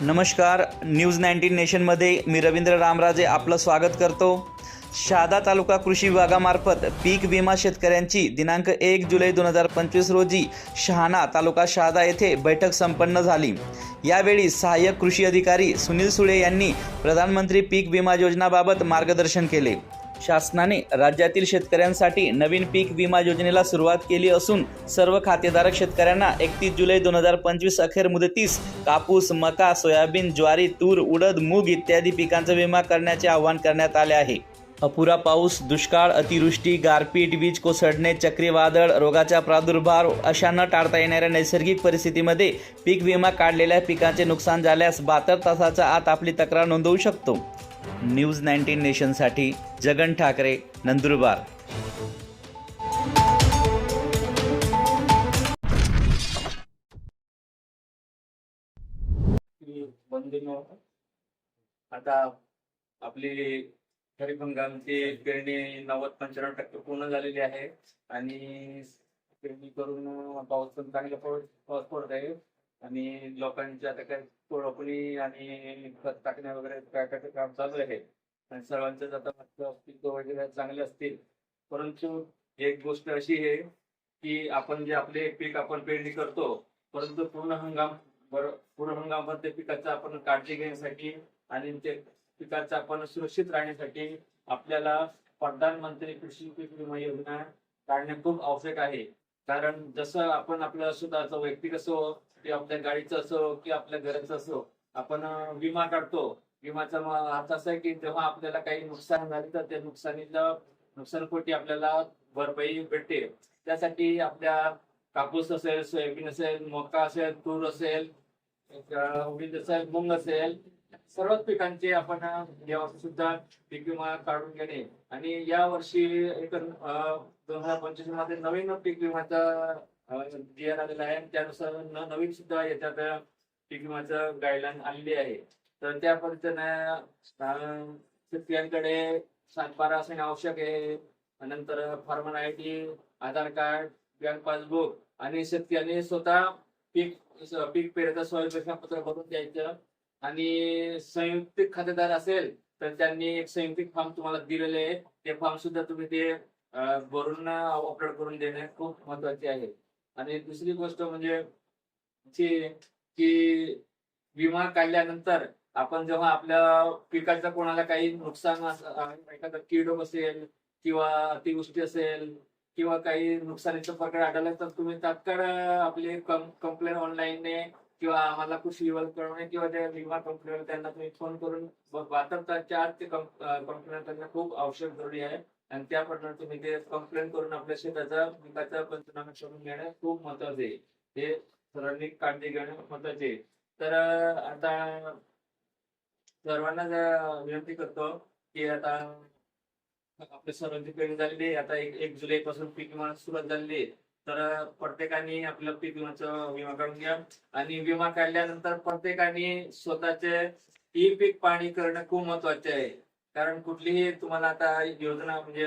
नमस्कार news nineteen नेशनमध्ये मी रवींद्र रामराजे आपलं स्वागत करतो. शहादा तालुका कृषी विभागामार्फत पीक विमा शेतकऱ्यांची दिनांक एक जुलै दोन हजार पंचवीस रोजी शहाणा तालुका शहादा येथे बैठक संपन्न झाली. यावेळी सहाय्यक कृषी अधिकारी सुनील सुळे यांनी प्रधानमंत्री पीक विमा योजनाबाबत मार्गदर्शन केले. शासनाने राज्यातील शेतकऱ्यांसाठी नवीन पीक विमा योजनेला सुरुवात केली असून सर्व खातेधारक शेतकऱ्यांना एकतीस जुलै दोन हजार पंचवीस अखेर मुदतीस कापूस मका सोयाबीन ज्वारी तूर उडद मूग इत्यादी पिकांचा विमा करण्याचे आवाहन करण्यात आले आहे. अपुरा पाऊस दुष्काळ अतिवृष्टी गारपीट वीज कोसळणे चक्रीवादळ रोगाचा प्रादुर्भाव अशा न टाळता येणाऱ्या नैसर्गिक परिस्थितीमध्ये पीक विमा काढलेल्या पिकांचे नुकसान झाल्यास बहात्तर तासाच्या आत आपली तक्रार नोंदवू शकतो. न्यूज नाईन्टीन नेशनसाठी जगन ठाकरे नंदुरबार. आता आपली खरीप हंगामची पेरणी नव्वद पंच्याण्णव टक्के पूर्ण झालेली आहे आणि पेरणी करून पाऊस पण चांगला पाऊस पाऊस पडत आहे. आणि लोकांची आता काही तोडपणी आणि खत टाकण्या वगैरे काय काय काम चालू आहे. आणि सर्वांचे आता वगैरे चांगले असतील. परंतु एक गोष्ट अशी आहे की आपण जे आपले पीक आपण पेरणी करतो परंतु पूर्ण हंगाम पूर्ण हंगामामध्ये पिकाचा आपण काळजी घेण्यासाठी आणि ते पिकाचं आपण सुरक्षित राहण्यासाठी आपल्याला प्रधानमंत्री कृषी पीक विमा योजना काढणे खूप आवश्यक आहे. कारण जसं आपण आपलं स्वतःचं वैयक्तिक असो की आपल्या गाडीचं असो की आपल्या घराचं असो आपण विमा काढतो. विमाचा अर्थ असा आहे की जेव्हा आपल्याला काही नुकसान झाले तर त्या नुकसानीला नुकसानपोटी आपल्याला भरपाई भेटते. त्यासाठी आपल्या कापूस असेल सोयाबीन असेल मका असेल तूर असेल उडीद असेल मूग असेल सर्वच पिकांचे आपण यावर्षी सुद्धा पीक विमा काढून घेणे आणि या वर्षी एक दोन हजार पंचवीसमध्ये नवीन पीक विमाचा जी आलेला आहे. आणि त्यानुसार न- नवीन सुद्धा याच्यात पीक विमाचं गाईडलाईन आलेली आहे. तर त्या पद्धतीने शेतकऱ्यांकडे सातबारा असणे आवश्यक आहे. नंतर farmer I D Aadhaar card bank passbook आणि शेतकऱ्यांनी स्वतः पीक पीक पेराचं स्वयंपेक्षा पत्र भरून द्यायचं. आणि संयुक्त खातेदार असेल तर त्यांनी एक संयुक्त फॉर्म तुम्हाला दिलेले आहे. ते फॉर्म सुद्धा तुम्ही ते भरून अपलोड करून देणे खूप महत्त्वाचे आहे. आणि दुसरी गोष्ट म्हणजे की विमा काढल्यानंतर आपण जेव्हा आपल्या पिकाचं कोणाला काही नुकसान एखादा कीड असेल किंवा अतिवृष्टी असेल किंवा काही नुकसानीचं प्रकार आढळला तर तुम्ही तात्काळ आपले कंप्लेंट ऑनलाईनने किंवा आम्हाला कृषी विभाग कळवणे किंवा त्या विमा कंपनीवर त्यांना तुम्ही फोन करून बहात्तर तासच्या आत ते कंपन्या त्यांना खूप आवश्यक जरुरी आहे. आणि त्या प्रमाणे तुम्ही ते कंप्लेंट करून आपल्या शेताचा पिकाचा पंचनामा करून घेणे खूप महत्त्वाचे आहे. हे सर्वांनी काळजी घेणे महत्त्वाचे आहे. तर आता सर्वांना विनंती करतो की आता आपल्या सर्वांची पेरणी झालेली आहे. आता एक जुलै पासून पीक विमा सुरुवात झालेली आहे. तर प्रत्येकाने आपलं पीक विमाचं विमा काढून घ्या. आणि विमा काढल्यानंतर प्रत्येकाने स्वतःचे ई पीक पाणी करणं खूप महत्त्वाचे आहे. कारण कुठलीही तुम्हाला आता योजना म्हणजे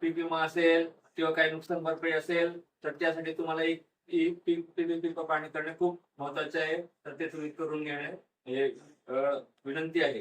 पीक विमा असेल किंवा काही नुकसान भरपाई असेल तर त्यासाठी तुम्हाला एक ई पीक पीक पीक पाणी करणे खूप महत्त्वाचे आहे. तर ते तुम्ही करून घेणे हे विनंती आहे.